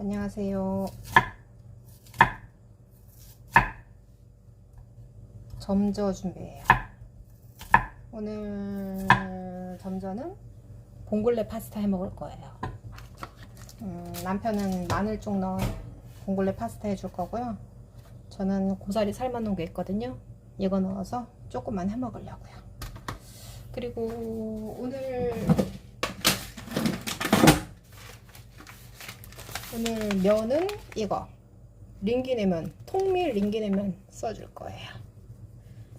안녕하세요. 점저 준비해요. 오늘 점저는 봉골레 파스타 해 먹을 거예요. 음, 남편은 마늘 쪽 넣은 봉골레 파스타 해줄 거고요. 저는 고사리 삶아 놓은 게 있거든요. 이거 넣어서 조금만 해 먹으려고요. 그리고 오늘 오늘 면은 이거 링기네면 통밀 링기네면 써줄 거예요.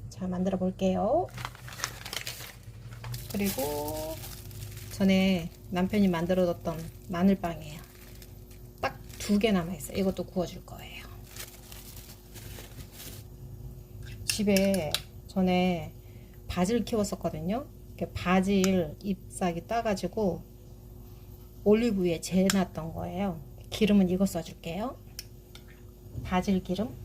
자 만들어 볼게요. 그리고 전에 남편이 만들어뒀던 마늘빵이에요. 딱 두 개 남아있어요. 이것도 구워줄 거예요. 집에 전에 바질 키웠었거든요. 바질 잎사귀 따가지고 올리브유에 재놨던 거예요. 기름은 이거 써줄게요. 바질 기름.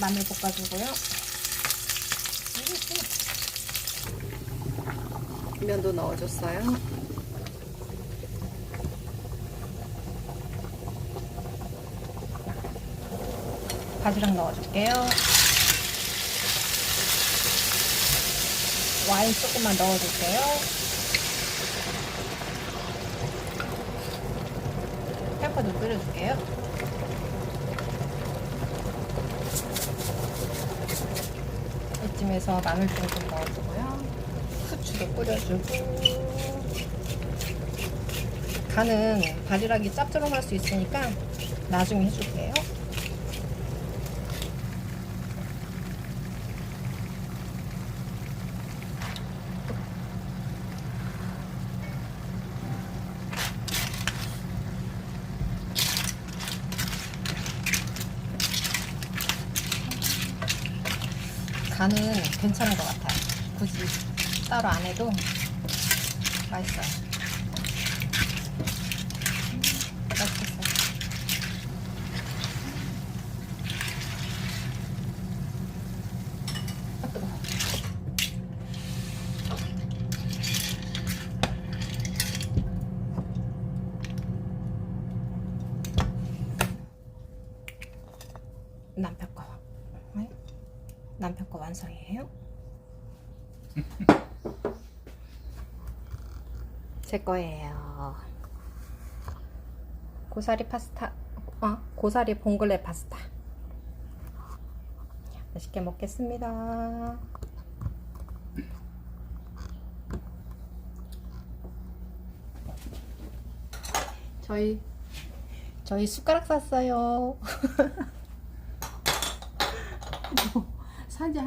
마늘 볶아주고요. 면도 넣어줬어요. 바지락 넣어줄게요. 와인 조금만 넣어줄게요. 페퍼도 끓여줄게요. 이쯤에서 마늘 좀좀 넣어주고요. 후추도 뿌려주고 간은 바지락이 짭조름할 수 있으니까 나중에 해줄게요. 간은 괜찮은 것 같아요. 굳이 따로 안 해도 맛있어요. 아, 뜨거워. 남편 거. 네? 남편 거 완성이에요? 제 거예요. 고사리 파스타, 어, 고사리 봉골레 파스타. 맛있게 먹겠습니다. 저희 저희 숟가락 샀어요. 산지 한,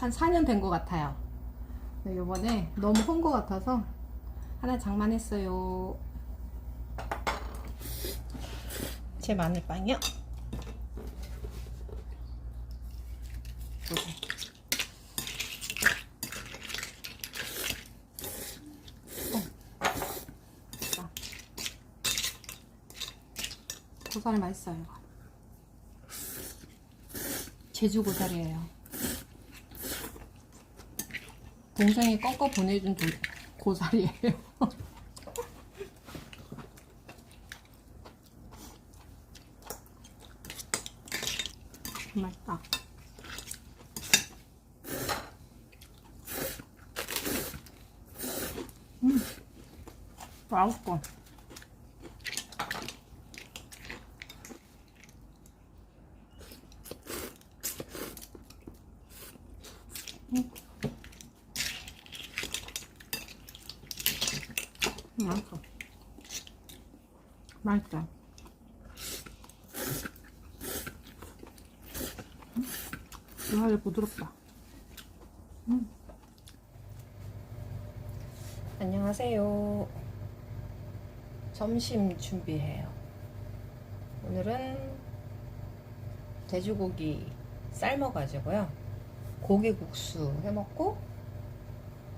한 4년 된 것 같아요. 네, 요번에 너무 헌 것 같아서 하나 장만했어요. 제 마늘빵이요. 고사리 맛있어요. 제주 고사리예요. 동생이 꺾어 보내준 도, 고사리예요. 맛있다. 음. 맛있어. 맛있다. 이하게 부드럽다. 음. 안녕하세요. 점심 준비해요. 오늘은 돼지고기 삶아가지고요. 고기국수 해먹고,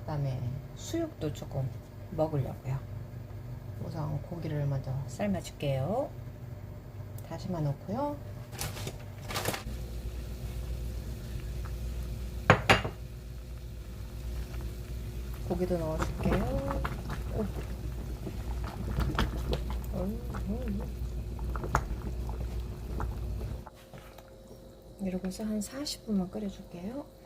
그 다음에 수육도 조금 먹으려고요. 우선 고기를 먼저 삶아줄게요. 다시마 넣고요. 고기도 넣어줄게요. 이러고서 한 40분만 끓여줄게요.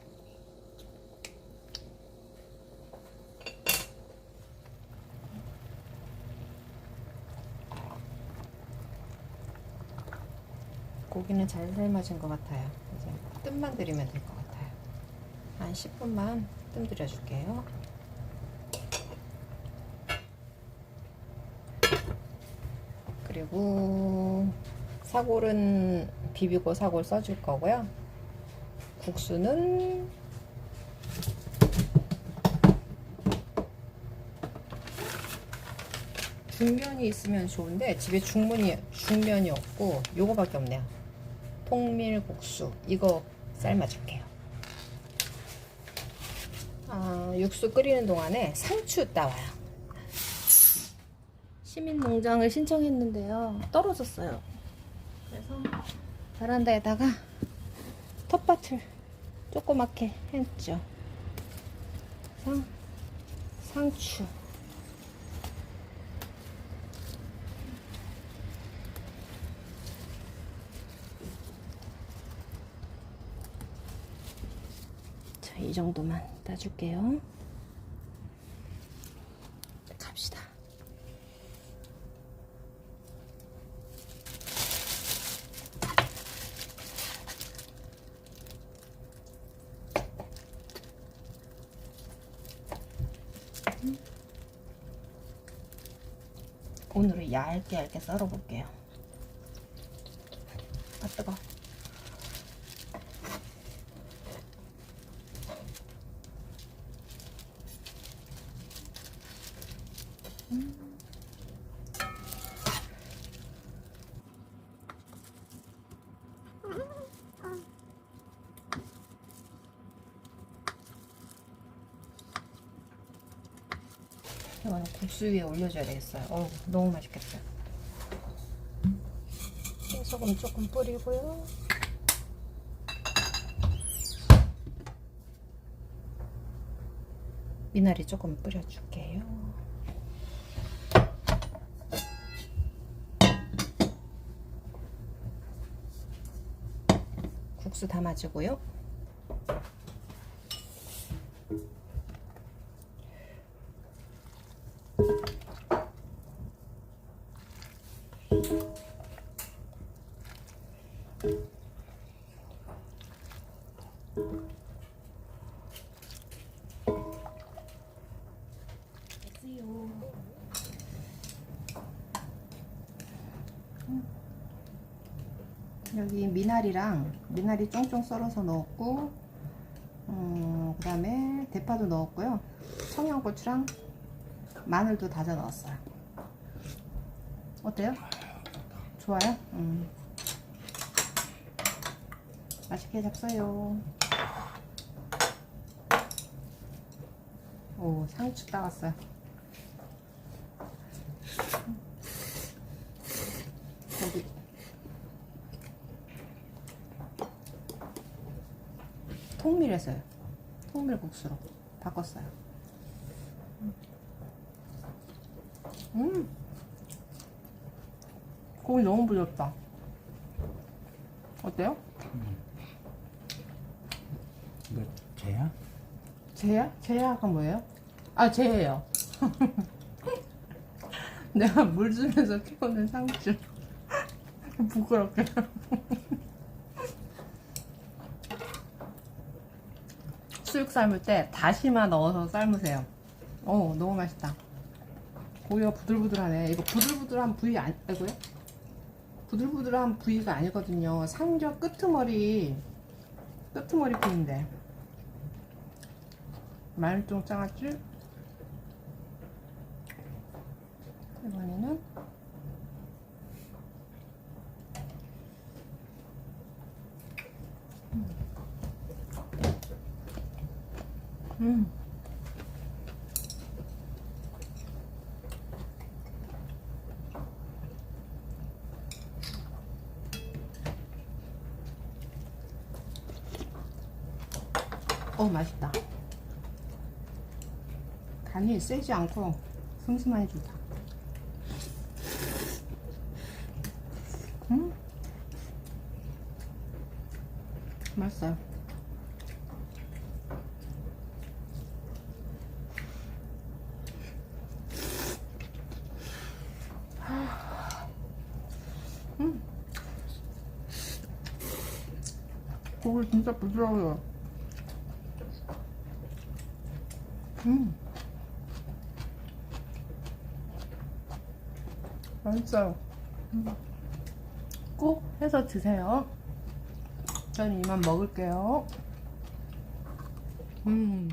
고기는 잘 삶아진 것 같아요. 이제 뜸만 들이면 될 것 같아요. 한 10분만 뜸 들여줄게요. 그리고 사골은 비비고 사골 써줄 거고요. 국수는 중면이 있으면 좋은데 집에 중면이 중면이 없고 요거밖에 없네요. 통밀국수 이거 삶아줄게요. 아, 육수 끓이는 동안에 상추 따와요. 시민 농장을 신청했는데요. 떨어졌어요. 그래서 베란다에다가 텃밭을 조그맣게 했죠. 그래서 상추. 자, 이 정도만 따줄게요. 갑시다. 오늘은 얇게 얇게 썰어 볼게요. 아 뜨거. 이거는 국수 위에 올려줘야 되겠어요. 어우, 너무 맛있겠어요. 소금 조금 뿌리고요. 미나리 조금 뿌려줄게요. 국수 담아주고요. 여기 미나리랑 미나리 쫑쫑 썰어서 넣었고 음, 그 다음에 대파도 넣었고요. 청양고추랑 마늘도 다져 넣었어요. 어때요? 좋아요? 음. 맛있게 잡숴요 오 상추 따왔어요 여기 통밀에서요. 통밀 국수로 바꿨어요. 음, 고기 너무 부드럽다. 어때요? 이거 쟤야? 제야? 제야가 뭐예요? 아, 제예요. 내가 물 주면서 키우는 상추. 부끄럽게. 수육 삶을 때 다시마 넣어서 삶으세요. 어, 너무 맛있다. 고기가 부들부들하네. 이거 부들부들한 부위 아니, 아고요 부들부들한 부위가 아니거든요. 상저 끄트머리, 끄트머리 부위인데. 마늘 좀 짜갔지? 이번에는 음. 어 맛있다. 간이 세지 않고 슴슴하니 좋다. 음, 맛있어요. 음. 고기 진짜 부드러워요. 음. 맛있어요. 음. 꼭 해서 드세요. 저는 이만 먹을게요. 음.